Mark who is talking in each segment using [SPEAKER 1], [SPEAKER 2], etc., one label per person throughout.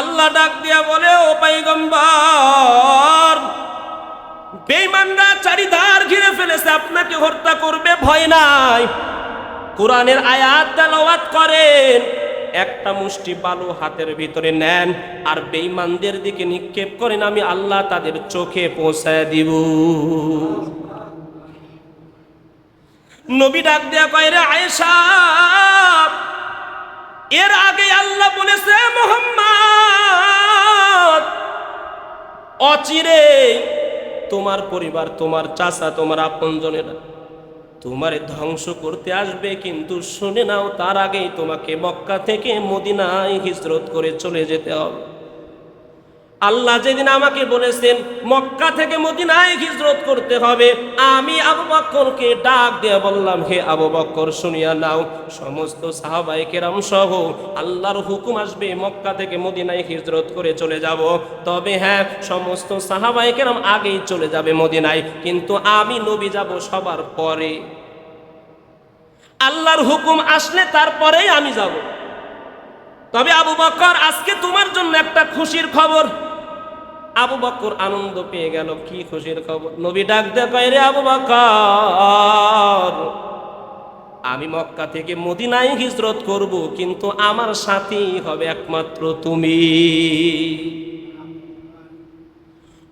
[SPEAKER 1] আল্লাহ ডাক দিয়া বলে, ও পাইগম্বর বেঈমানরা চারিধার ঘিরে ফেলেছে, আপনাকে হত্যা করবে, ভয় নাই। কোরআনের আয়াত তেলাওয়াত করেন, একটা মুষ্টি বালু হাতের ভিতরে নেন, আর বেঈমানদের দিকে নিক্ষেপ করেন, আমি আল্লাহ তাদের চোখে পৌঁছায় দিব। নবী ডাক দেয়া কয়, রে আয়েশা এর আগে আল্লাহ বলেছে, মোহাম্মদ, অচিরে তোমার পরিবার, তোমার চাচা, তোমার আপনজনেরা তোমারে ধ্বংস করতে আসবে, কিন্তু শুনে নাও, তার আগেই তোমাকে মক্কা থেকে মদিনায় হিজরত করে চলে যেতে হবে। আল্লাহ যেদিন আমাকে বলেছেন, মক্কা থেকে মদিনায় হিজরত করতে হবে, আমি আবু বক্করকে ডাক দিয়ে বললাম, হে আবু বক্কর, শুনিয়া নাও, সমস্ত সাহাবাই কেরাম সহ আল্লাহর হুকুম আসবে, মক্কা থেকে মদিনায় হিজরত করে চলে যাব। তবে হ্যাঁ সমস্ত সাহাবাই কেরাম আগেই চলে যাবে মদিনায়, কিন্তু আমি নবী যাব সবার পরে। আল্লাহর হুকুম আসলে তারপরেই আমি যাব। তবে আবু বক্কর, আজকে তোমার জন্য একটা খুশির খবর। আবু বক্কর আনন্দ পেয়ে গেল, কি খুশির খবর? নবী ডাক দে কয় রে আবু বক্কর আমি মক্কা থেকে মদিনায় হিজরত করব, কিন্তু আমার সাথী হবে একমাত্র তুমি।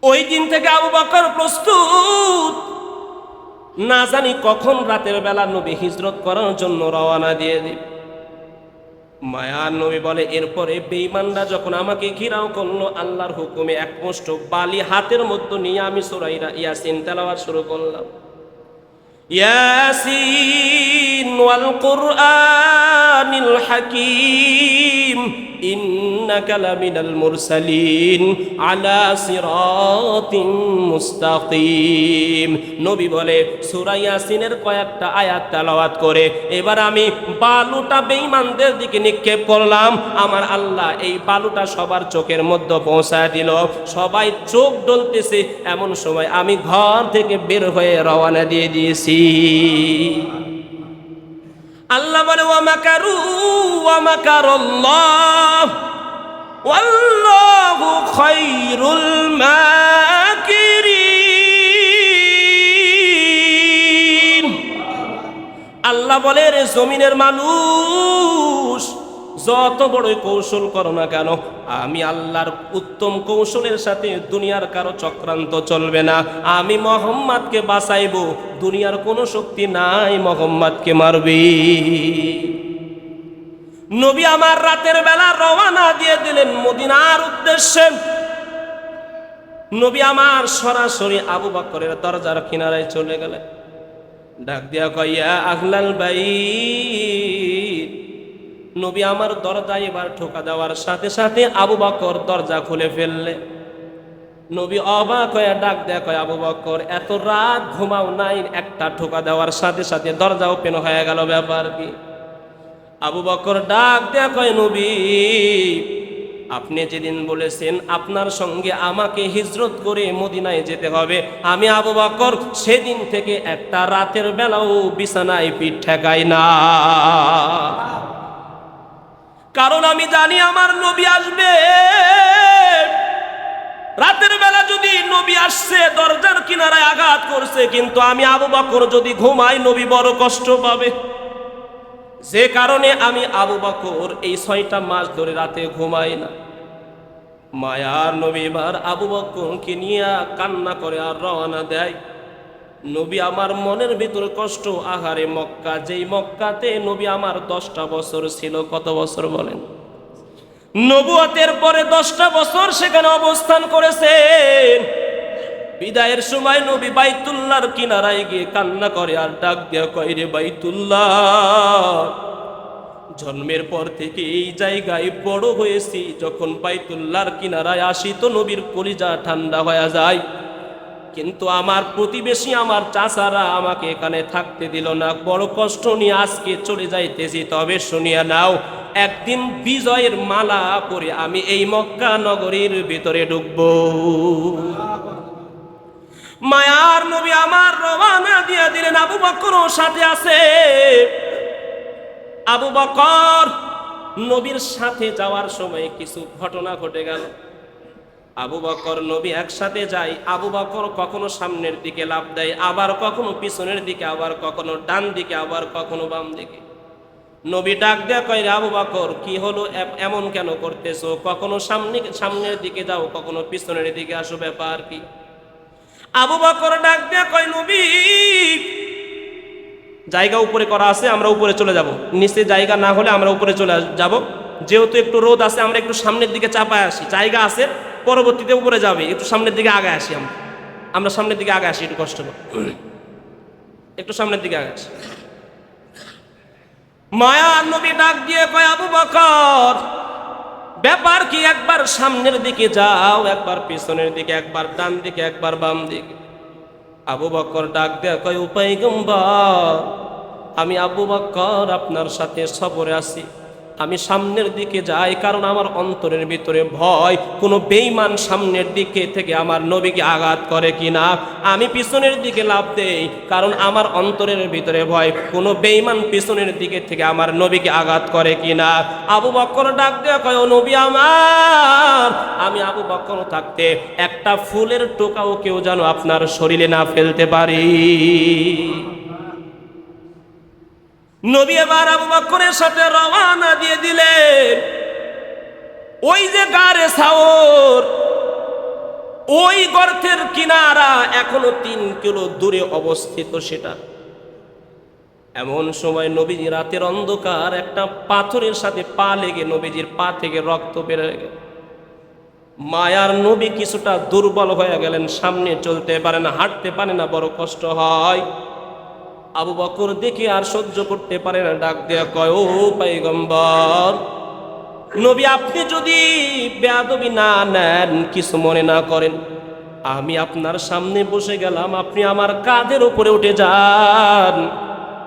[SPEAKER 1] ওই দিন থেকে আবু বক্কর প্রস্তুত। না জানি কখন রাতের বেলা নবী হিজরত করার জন্য রওনা দিয়ে দিবে। মায়ার নবী বলে, এরপরে বেঈমানরা যখন আমাকে ঘিরাও করল, আল্লাহর হুকুমে এক মুষ্ট বালি হাতের মধ্যে নিয়ে আমি সোরাইরা ইয়াসিন তেলাওয়াত শুরু করলাম। ইয়াসিন কুরআনিল হাকীম, ইন্নাকা লামিনাল মুরসালিন আলা সিরাতিন মুস্তাকিম। নবী বলে, সূরা ইয়াসিনের কয়েকটা আয়াত তেলাওয়াত করে, এবার আমি বালুটা বেঈমানদের দিকে নিক্ষেপ করলাম। আমার আল্লাহ এই বালুটা সবার চোখের মধ্যে পৌঁছায় দিল। সবাই চোখ ডলতেছে, এমন সময় আমি ঘর থেকে বের হয়ে রওনা দিয়ে দিয়েছি। আল্লাহ বলে ওয়ামাকারু ওয়ামাকারাল্লাহ ওয়াল্লাহু খায়রুল মাকিরিন। আল্লাহ বলে রে জমিনের মানুষ যত বড় কৌশল করো না কেন, আমি আল্লাহর উত্তম কৌশলের সাথে দুনিয়ার কারও চক্রান্ত চলবে না। আমি মোহাম্মদকে বাঁচাইব, দুনিয়ার কোনো শক্তি নাই মোহাম্মদকে মারবি। নবী আমার রাতের বেলা রওনা দিয়ে দিলেন মদিনার উদ্দেশ্যে। নবী আমার সরাসরি আবু বকরের দরজার কিনারায় চলে গেলেন। ডাক দিয়া কইয়া আহলাল বাই নবী আমার দরজায় এবার ঠোকা দেওয়ার সাথে সাথে আবু বকর দরজা খুলে ফেললে। নবী অবাক হয়ে ডাক কয়, আবু বকর, এত রাত ঘুমাও নাই, একটা ঠোকা দেওয়ার সাথে সাথে দরজা ওপেন হয়ে গেল ব্যাপার কি? আবু বকর ডাক কয়, নবী, আপনি যেদিন বলেছেন আপনার সঙ্গে আমাকে হিজরত করে মদিনায় যেতে হবে, আমি আবু বকর সেদিন থেকে একটা রাতের বেলাও বিছানায় পিঠ ঠেকাই না। কারণ আমি জানি আমার নবী আসবে। রাতের বেলা যদি নবী আসছে, দরজার কিনারায় আঘাত করছে, কিন্তু আমি আবু বকর যদি ঘুমাই, নবী বড় কষ্ট পাবে। যে কারণে আমি আবু বকর এই ছয়টা মাস ধরে রাতে ঘুমাই না। মায়ার নবী এবার আবু বকরকে নিয়ে কান্না করে আর রওনা দেয়। নবী আমার মনের ভিতর কষ্ট, আহারে মক্কা, যেই মক্কাতে নবী আমার দশটা বছর ছিল, কত বছর বলেন? নবুয়তের পরে দশটা বছর সেখানে অবস্থান করেছেন। বিদায়ের সময় নবী বাইতুল্লাহর কিনারায় গিয়ে কান্না করে আর ডাক দেয়া কয়, রে বাইতুল্লাহ, জন্মের পর থেকে এই জায়গায় বড় হয়েছি, যখন বাইতুল্লাহর কিনারায় আসি তো নবীর কলিজা ঠান্ডা হয়ে যায়। কিন্তু আমার প্রতিবেশী, আমার চাচারা আমাকে এখানে থাকতে দিল না। বড় কষ্ট নিয়ে আজকে চলে যাইতেছি। তবে শুনিয়া নাও, একদিন বিজয়ের মালা পরে আমি এই মক্কা নগরীর ভিতরে ঢুকবো। মায়ার নবী আমার রবানা দিয়া দিলেন। আবু বকর সাথে আছে। আবু বকর নবীর সাথে যাওয়ার সময় কিছু ঘটনা ঘটে গেল। আবু বকর নবী একসাথে যায়, আবু বকর কখনো সামনের দিকে লাভ দেয়, আবার কখনো পিছনের দিকে, আবার কখনো ডান দিকে, আবার কখনো বাম দিকে। নবী ডাক দেয়া কয় আবু বকর, কি হলো? এমন কেন করতেছো? কখনো সামনে, সামনের দিকে যাও, কখনো পিছনের দিকে আসো, ব্যাপার কি? আবু বকর ডাক দেয়া কয়, নবী, জায়গা উপরে করা আছে, আমরা উপরে চলে যাব। নিচে জায়গা না হলে আমরা উপরে চলে যাব। যেহেতু একটু রোদ আছে, আমরা একটু সামনের দিকে চাপায় আসি। জায়গা আছে পরবর্তীতে উপরে যাবে, একটু সামনের দিকে আগে আসি আমরা। আমরা সামনের দিকে আগে আসি, একটু কষ্ট একটু সামনের দিকে আগে আসি। মায়া নবী ডাক দিয়ে কয়, আবু বকর, ব্যাপার কি? একবার সামনের দিকে যাও, একবার পিছনের দিকে, একবার ডান দিকে, একবার বাম দিকে। আবু বকর ডাক দেয়া কয় উপায় গম্বর আমি আবু বকর আপনার সাথে সবরে আছি। আমি সামনের দিকে যাই কারণ আমার অন্তরের ভিতরে ভয়। কোনো বেইমান সামনের দিকে থেকে আমার নবীকে আঘাত করে কিনা? আমি পিছনের দিকে লাভ দেই কারণ আমার অন্তরের ভিতরে ভয়। কোনো বেইমান পিছনের দিকে থেকে আমার নবীকে আঘাত করে কিনা? আবু বকর ডাক দেয়া কয়, "ও নবী আমার, আমি আবু বকর থাকতে একটা ফুলের টোকাও কেউ যেন আপনার শরীরে না ফেলতে পারি। নবী এবার আবু বকরের সাথে রওনা দিয়ে দিলেন। ওই যে গারে সাওর ওই গর্তের কিনারা এখনও তিন কিলো দূরে অবস্থিত সেটা। এমন সময় নবীজি রাতের অন্ধকার একটা পাথরের সাথে পা লেগে নবীজির পা থেকে রক্ত বেরোয় গেল। মায়ার নবী কিছুটা দুর্বল হয়ে গেলেন, সামনে চলতে পারে না, হাঁটতে পারে না, বড় কষ্ট হয়। আবু বকর দেখে আর সহ্য করতে পারে না। ডাক দেয়া কয়, ও পাইগম্বর নবী, আপনি যদি বেয়াদবি না নেন, কিছু মনে না করেন, আমি আপনার সামনে বসে গেলাম, আপনি আমার কাঁধের উপরে উঠে যান।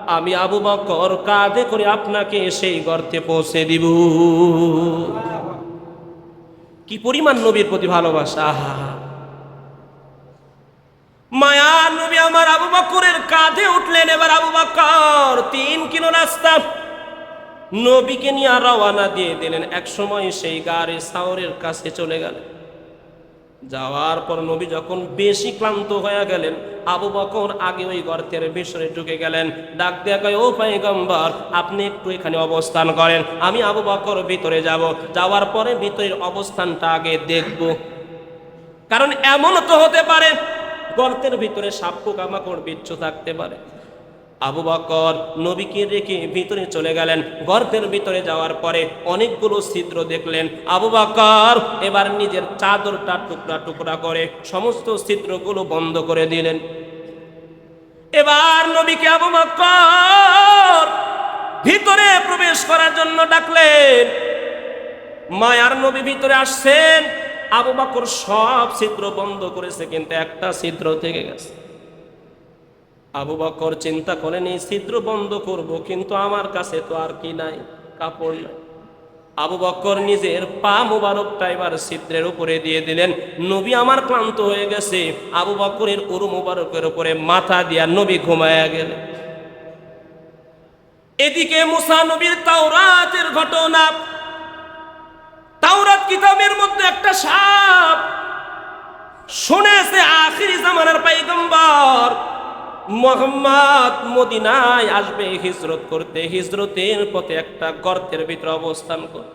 [SPEAKER 1] আমি আবু বকর কাঁধে করে আপনাকে সেই গর্তে পৌঁছে দিব। কি পরিমাণ নবীর প্রতি ভালোবাসা। আহা মায়া নবী আমার আবু বকরের কাঁধে উঠলেন। এবার আবু বকর তিন কিলো রাস্তা নবীকে নিয়ে রওয়ানা দিয়ে দিলেন। এক সময় সেই গাড়ি সাওরের কাছে চলে গেলেন। যাওয়ার পর নবী যখন বেশি ক্লান্ত হয়ে গেলেন, আবু বকর আগে ওই গর্তের ভিতরে ঢুকে গেলেন। ডাক দেয়া কয়, ও পাইগম্বর আপনি একটু এখানে অবস্থান করেন, আমি আবু বকর ভিতরে যাব। যাওয়ার পরে ভিতরের অবস্থানটা আগে দেখব। কারণ এমন তো হতে পারে গর্তের ভিতরে সাপ পোকামাকড় বিচ্ছু থাকতে পারে। আবু বকর নবীকে রেখে ভিতরে চলে গেলেন। গর্তের ভিতরে যাওয়ার পরে অনেকগুলো ছিদ্র দেখলেন। আবু বকর এবার নিজের চাদরটা টুকরা টুকরা করে সমস্ত ছিদ্রগুলো বন্ধ করে দিলেন। এবার নবীকে আবু বকর ভিতরে প্রবেশ করার জন্য ডাকলেন। মায়ার নবী ভিতরে আসছেন। আবু বকর সব ছিদ্র বন্ধ করেছে, কিন্তু একটা ছিদ্র থেকে গেছে। আবু বকর চিন্তা করেন এই ছিদ্র বন্ধ করব, কিন্তু আমার কাছে তো আর কি নাই, কাপড় নাই। আবু বকর নিজের পা মুবারকটা এবার ছিদ্রের উপরে দিয়ে দিলেন। নবী আমার ক্লান্ত হয়ে গেছে। আবু বকরের উরু মুবারকের উপরে মাথা দিয়া নবী ঘুমায়া গেলেন। এদিকে মুসা নবীর তাওরাতের ঘটনা। তাওরাত একটা সাপ। শুনেছে আখিরি জামানার পাইগম্বর মোহাম্মদ মদিনায় আসবে হিজরত করতে, হিজরতের পথে একটা গর্তের ভিতরে অবস্থান করে।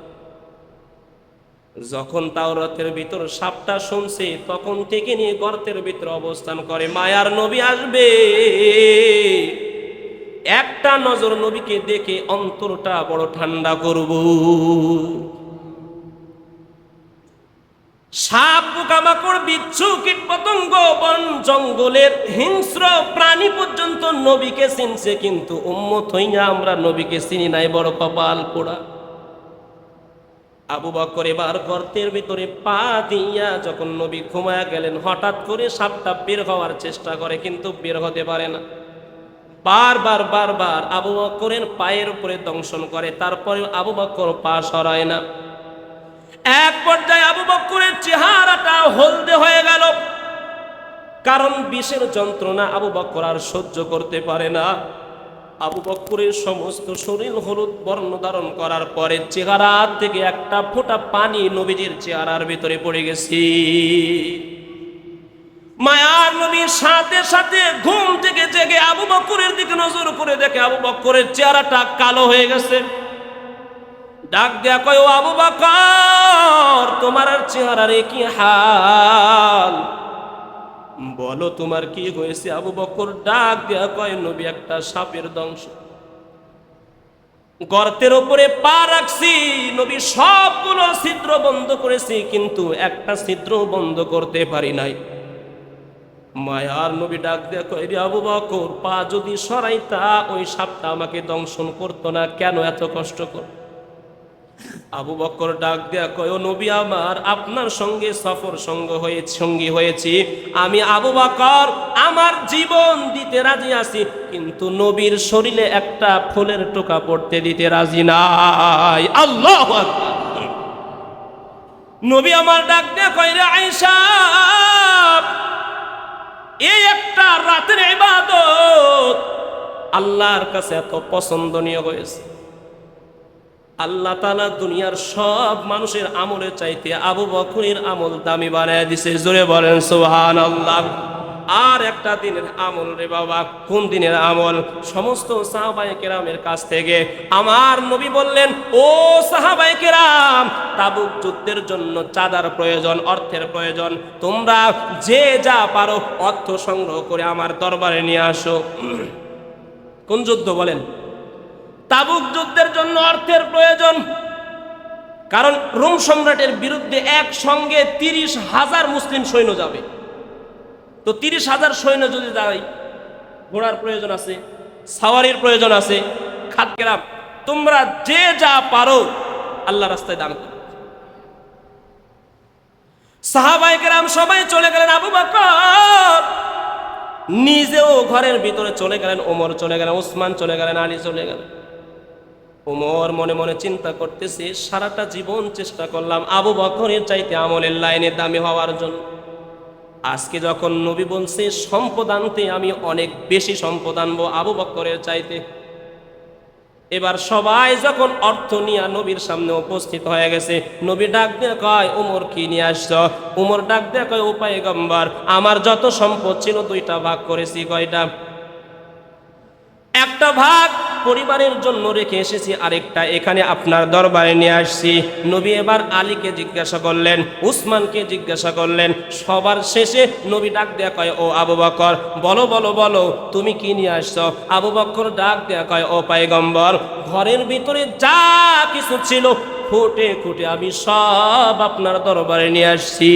[SPEAKER 1] যখন তাওরাতের ভিতর সাপটা শুনছে, তখন থেকে নিয়ে গর্তের ভিতরে অবস্থান করে, মায়ার নবী আসবে। একটা নজর নবীকে দেখে অন্তরটা বড় ঠান্ডা করব। সাপ পোকামাকড়, বিচ্ছু কীট পতঙ্গ বন জঙ্গলের হিংস্র প্রাণী পর্যন্ত নবীকে চিনছে কিন্তু উম্মত হইয়া আমরা নবীকে চিনি নাই, বড় কপাল পোড়া। আবু বকর এবার গর্তের ভিতরে পা দিয়া যখন নবী ঘুমায়া গেলেন, হঠাৎ করে সাপটা বের হওয়ার চেষ্টা করে কিন্তু বের হতে পারে না। বারবার বারবার আবু বকরের পায়ের উপরে দংশন করে তারপরে আবু বকর পা সরায় না। এক পর্যায়ে আবু বকরের চেহারাটা হলদে হয়ে গেল। কারণ বিষের যন্ত্রণা আবু বকর আর সহ্য করতে পারে না। আবু বক্করের সমস্ত শরীর হলুদ বর্ণ ধারণ করার পরে চেহারা থেকে একটা ফোঁটা পানি নবীজির চেহারার ভিতরে পড়ে গেছি। মায়ার নবীর সাথে সাথে ঘুম থেকে জেগে আবু বক্করের দিকে নজর করে দেখে আবু বক্করের চেহারাটা কালো হয়ে গেছে। ডাক দেয়া কয়, ও আবু বকর, তোমার আর চেহারার কি হাল। বলো, তোমার কি হয়েছে? আবু বকর ডাক দেয়া কয়, নবী একটা সাপের দংশ গর্তের ওপরে পা রাখছি, নবী সবগুলো ছিদ্র বন্ধ করেছি, কিন্তু একটা ছিদ্র বন্ধ করতে পারি নাই। মায়ার নবী ডাক দেয়া কয়, রে আবু বকর, পা যদি সরাইতা, ওই সাপটা আমাকে দংশন করতো না, কেন এত কষ্ট কর? আবু বক্কর ডাক দেয়া কয় নবী আমার, আপনার সঙ্গে সফর সঙ্গ হয়ে, সঙ্গী হয়েছি। আমি আবু বকর আমার জীবন দিতে রাজি আছি, কিন্তু নবীর শরীরে একটা ফুলের টোকা পড়তে দিতে রাজি নাই। আল্লাহ নবী আমার ডাক দেয়া কয়, রে আয়েশা এই একটা রাতের ইবাদত আল্লাহর কাছে এত পছন্দনীয় হয়েছে। আল্লাহ তালা দুনিয়ার সব মানুষের আমলের চাইতে আবু বকরের আমল দামি বানায় দিছে। জোরে বলেন সোহান আল্লাহ আর একটা দিনের আমল রে বাবা, কোন দিনের আমল? সমস্ত সাহাবাই কেরামের কাছ থেকে। আমার নবী বললেন, ও সাহাবাই কেরাম, তাবুক যুদ্ধের জন্য চাঁদার প্রয়োজন, অর্থের প্রয়োজন। তোমরা যে যা পারো, অর্থ সংগ্রহ করে আমার দরবারে নিয়ে আসো। কোন যুদ্ধ বলেন? তাবুক যুদ্ধের জন্য অর্থের প্রয়োজন। কারণ রোম সম্রাটের বিরুদ্ধে একসঙ্গে তিরিশ হাজার মুসলিম সৈন্য যাবে। তো তিরিশ হাজার সৈন্য যদি যায়, ঘোড়ার প্রয়োজন আছে, সাওয়ারির প্রয়োজন আছে খাদ্যেরাম তোমরা যে যা পারো, আল্লাহ রাস্তায় দান করো। সাহাবাইকেরাম সবাই চলে গেলেন আবু বকর। নিজেও ঘরের ভিতরে চলে গেলেন, ওমর চলে গেলেন, ওসমান চলে গেলেন, আলী চলে গেলেন। ওমর মনে মনে চিন্তা করতেছে, সারাটা জীবন চেষ্টা করলাম আবু বকরের চাইতে আমলের লাইনে দামি হওয়ার জন্য। আজকে যখন নবী বলছে, সম্পদ আনতে আমি অনেক বেশি সম্পদ আনব আবু বকরের চাইতে। এবার সবাই যখন অর্থ নিয়ে নবীর সামনে উপস্থিত হয়ে গেছে, নবী ডাক দিয়ে কয়, উমর, কি নিয়ে আসছ? উমর ডাক দিয়ে কয় উপায় গম্বার আমার যত সম্পদ ছিল দুইটা ভাগ করেছি, কয়টা? একটা ভাগ পরিবারের জন্য রেখে এসেছি আরেকটা এখানে আপনার দরবারে নিয়ে আসছি নবী এবার আলীকে জিজ্ঞাসা করলেন উসমানকে জিজ্ঞাসা করলেন সবার শেষে নবী ডাক দেয়া কয় ও আবু বকর বলো বলো বলো তুমি কি নিয়ে আসছো আবু বকর ডাক দেয়া কয় ও পায়গম্বর ঘরের ভিতরে যা কিছু ছিল ফুটে ফুটে আমি সব আপনার দরবারে নিয়ে আসছি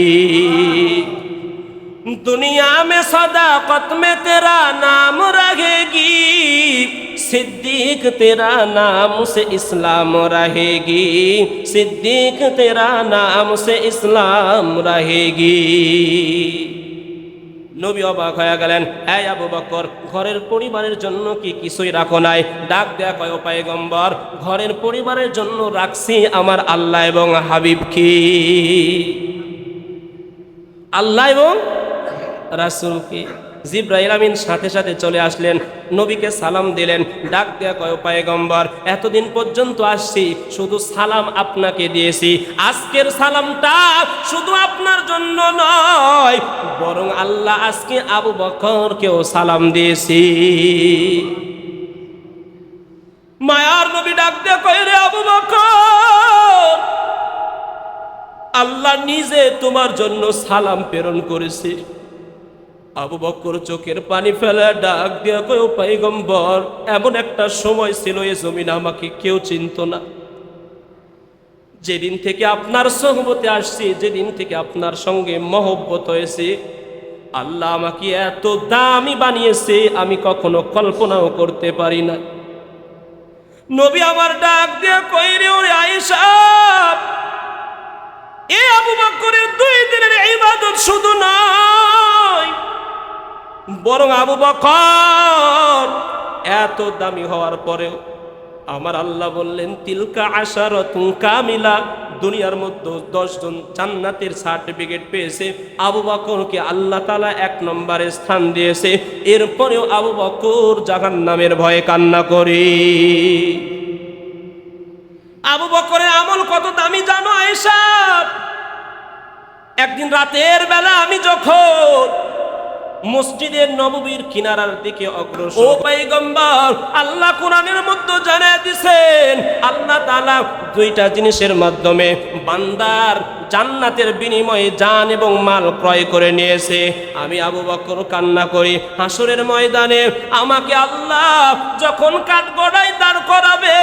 [SPEAKER 1] दुनिया में सदाकत में तेरा नाम रहेगी सिद्दीक तेरा नाम से इस्लाम रहेगी सिद्दीक तेरा नाम से इस्लाम रहेगी নবী অবাক হয়ে গেলেন এই আবু বকর ঘরের পরিবারের জন্য কি কিছুই রাখো নাই ডাক দেয়া কয় পায়গম্বর ঘরের পরিবারের জন্য রাখছি আমার আল্লাহ এবং হাবিব কি আল্লাহ এবং রাসুলকে জিব্রাইল আমিন সাথে সাথে চলে আসলেন। নবীকে সালাম দিলেন, ডাক দেয়া কয় পায়গম্বর, এতদিন পর্যন্ত আসছি, শুধু সালাম আপনাকে দিয়েছি। আজকের সালামটা শুধু আপনার জন্য নয়, বরং আল্লাহ আজকে আবু বকরকেও সালাম দিয়েছি। মায়ার নবী ডাক দেয়া কয়, রে আবু বকর, আল্লাহ নিজে তোমার জন্য সালাম প্রেরণ করেছে। আবু বক্কর চোখের পানি ফেলে ডাক দিয়া কয়, পাইগম্বর, এমন একটা সময় ছিল, এ জমিন আমাকে কেউ চিনত না। যেদিন থেকে আপনার সহবতে আসছি, যেদিন থেকে আপনার সঙ্গে মহব্বত হয়েছে, আল্লাহ আমাকে এত দামি বানিয়েছে, আমি কখনো কল্পনাও করতে পারি না। নবী আমার ডাক দিয়া কই রে, ওরে আয়েশা, এ আবু বকরের দুই দিনের ইবাদত শুধু নয় বরং আবু বকর এত দামি হওয়ার পরেও আমার আল্লাহ বললেন, তিলকা আশার কামিলা। দুনিয়ার মধ্যে দশজন জান্নাতের সার্টিফিকেট পেয়েছে। আবু বকরকে আল্লাহ তালা এক নম্বরে স্থান দিয়েছে। এরপরেও আবু বকর জাহান নামের ভয়ে কান্না করে। আবু বকরের আমল কত দামি জানো, আয়েশা? একদিন রাতের বেলা আমি যখন মসজিদের নববীর কিনারার দিকে অগ্রসর। ও পয়গম্বর, আল্লাহ কোরআনের মধ্যে জানিয়ে দিছেন, আল্লাহ তাআলা দুইটা জিনিসের মাধ্যমে বান্দার জান্নাতের বিনিময়ে জান এবং মাল ক্রয় করে নিয়েছে। আমি আবু বকর কান্না করি, হাসরের ময়দানে আমাকে আল্লাহ যখন কাঠ গড়াই দাঁড় করাবে,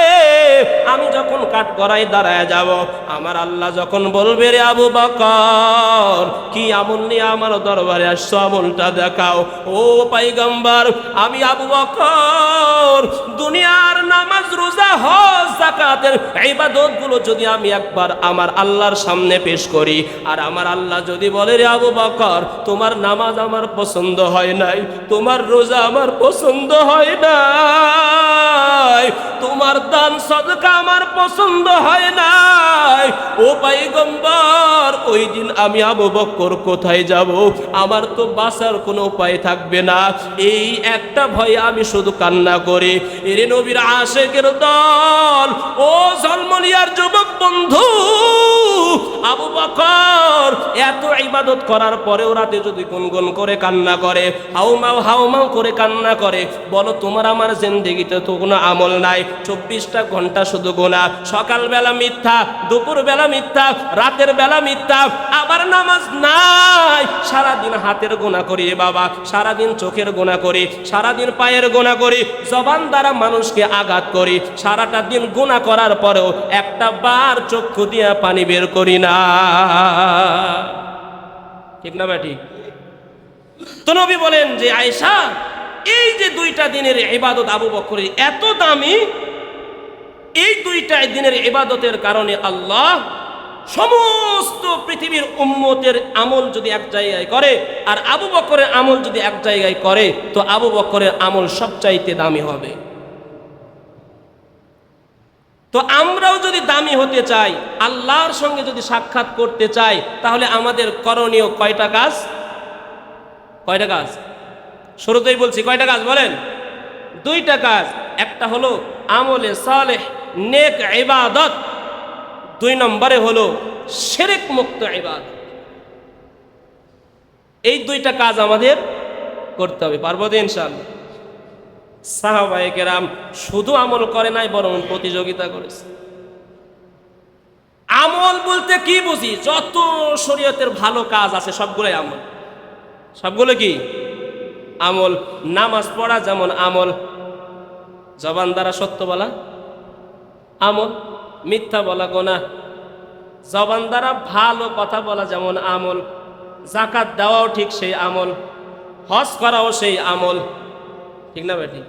[SPEAKER 1] আমি যখন কাঠ গড়াই দাঁড়ায় যাব, আমার আল্লাহ যখন বলবে, রে আবু বকর, কি আমল নিয়ে আমার দরবারে আসছো? আমলটা দেখাও। ও পাইগম্বার, আমি আবু বকর, দুনিয়ার নামাজ রোজা হজ জাকাতের ইবাদতগুলো যদি আমি একবার আমার আল্লাহর সামনে পেশ করি, আর আমার আল্লাহ যদি বলে, রে আবু বকর, তোমার নামাজ আমার পছন্দ হয় নাই, তোমার রোজা আমার পছন্দ হয় নাই তোমার দান সদকা আমার পছন্দ হয় নাই। ও পাইগম্বর, ওই দিন আমি আবু বকর কোথায় যাব? আমার তো বাঁচার কোনো উপায় থাকবে না। এই একটা ভয়ে আমি শুধু কান্না করি। এরে নবীর আশেকের দল, ও জলমলিয়ার যুবক বন্ধু, আবু বকর এত ইবাদত করার পরেও রাতে যদি গুনগুন করে কান্না করে হাউমাও হাউমাও করে কান্না করে, বলো তোমার আমার জিন্দেগিতে তো কোনো আমল নাই। চব্বিশটা ঘণ্টা শুধু গোনা সকালবেলা মিথ্যা, দুপুরবেলা মিথ্যা রাতের বেলা মিথ্যা। আবার নামাজ নাই। সারাদিন হাতের গোনা করি বাবা, সারাদিন চোখের গোনা করি, সারাদিন পায়ের গোনা করি, জবান দ্বারা মানুষকে আঘাত করি। সারাটা দিন গোনা করার পরেও একটা বার চক্ষু দিয়া পানি বের করি না। ঠিক না ঠিক? তো নবী বলেন যে, আয়েশা এই যে দুইটা দিনের ইবাদত আবু বকরের এত দামি, এই দুইটা দিনের ইবাদতের কারণে আল্লাহ সমস্ত পৃথিবীর উম্মতের আমল যদি এক জায়গায় করে, আর আবু বকরের আমল যদি এক জায়গায় করে, তো আবু বকরের আমল সবচাইতে দামি হবে। তো আমরাও যদি দামি হতে চাই, আল্লাহর সঙ্গে যদি সাক্ষাৎ করতে চাই, তাহলে আমাদের করণীয় কয়টা কাজ? কয়টা কাজ? শুরুতেই বলছি, কয়টা কাজ বলেন? দুইটা কাজ। একটা হলো আমলে সালেহ, নেক ইবাদত। দুই নম্বরে হলো শেরেক মুক্ত ইবাদত। এই দুইটা কাজ আমাদের করতে হবে, পারব তো ইনশাআল্লাহ? সাহাবায়ে কেরাম শুধু আমল করে নাই, বরং প্রতিযোগিতা করেছে। আমল বলতে কি বুঝি? যত শরীয়তের ভালো কাজ আছে, সবগুলোই আমল। সবগুলো কি? আমল, নামাজ পড়া যেমন আমল। জবান দ্বারা সত্য বলা। আমল, মিথ্যা বলা গোনা। জবান দ্বারা ভালো কথা বলা যেমন আমল। জাকাত দেওয়াও ঠিক সেই আমল। হজ করাও সেই আমল। ঠিক না বেটি?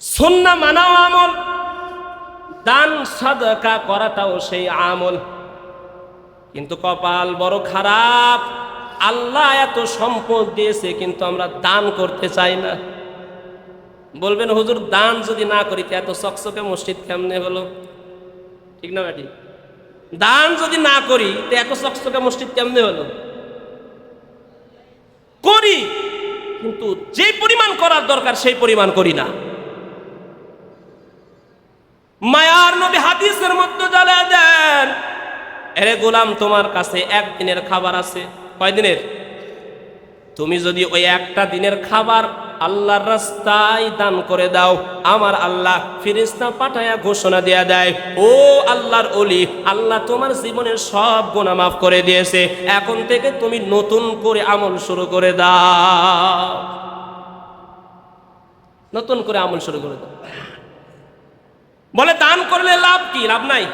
[SPEAKER 1] সন্না মানাও আমল। দান, সাদকা করাটাও সেই আমল। কিন্তু কপাল বড় খারাপ। আল্লাহ এত সম্পদ দিয়েছে, কিন্তু আমরা দান করতে চাই না। বলবেন, হুজুর, দান যদি না করি এত চকচকে মসজিদ কেমনে হলো? ঠিক না বেটি দান যদি না করি, তো এত চকচকে মসজিদ কেমনে হলো? করি, কিন্তু যে পরিমাণ করার দরকার, সেই পরিমাণ করি না। মায়ার নবী হাদিসের মধ্যে জ্বালা দেন, এরে গোলাম, তোমার কাছে একদিনের খাবার আছে। কয় দিনের? তুমি যদি ওই একটা দিনের খাবার আল্লাহর রাস্তায় দান করে দাও, আমার আল্লাহ ফিরিস্তা পাঠায়া ঘোষণা দেয়া দেয়, ও আল্লাহর অলি আল্লাহ তোমার জীবনের সব গুণা মাফ করে দিয়েছে, এখন থেকে তুমি নতুন করে আমল শুরু করে দাও। নতুন করে আমল শুরু করে দাও। বলে, দান করলে লাভ কি? লাভ নাই?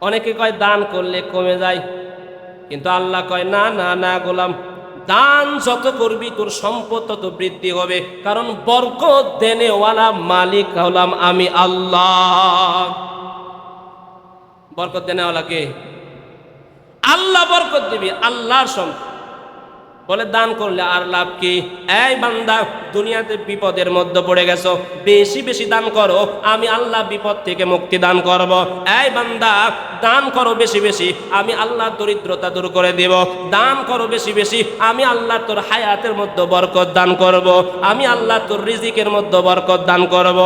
[SPEAKER 1] অনেকে কয়, দান করলে কমে যায়। কিন্তু আল্লাহ কয়, না না না গোলাম, দান যত করবি তোর সম্পদ তত বৃদ্ধি হবে। কারণ বরকত দেনেওয়ালা মালিক হলাম আমি আল্লাহ। বরকত দেনেওয়ালা কে? আল্লাহ বরকত দিবি, আল্লাহর সম্পদ। বলে, দান করলে আর লাভ কি? এই বান্দা, দুনিয়াতে বিপদের মধ্যে পড়ে গেছো। বেশি বেশি দান করো, আমি আল্লাহ বিপদ থেকে মুক্তি দান করব। এই বান্দা, দান করো বেশি বেশি, আমি আল্লাহ দরিদ্রতা দূর করে দেব। দান করো বেশি বেশি, আমি আল্লাহ তোর হায়াতের মধ্যে বরকত দান করব। আমি আল্লাহ তোর রিজিকের মধ্যে বরকত দান করব।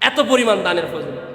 [SPEAKER 1] এত পরিমাণ দানের ফজিলত।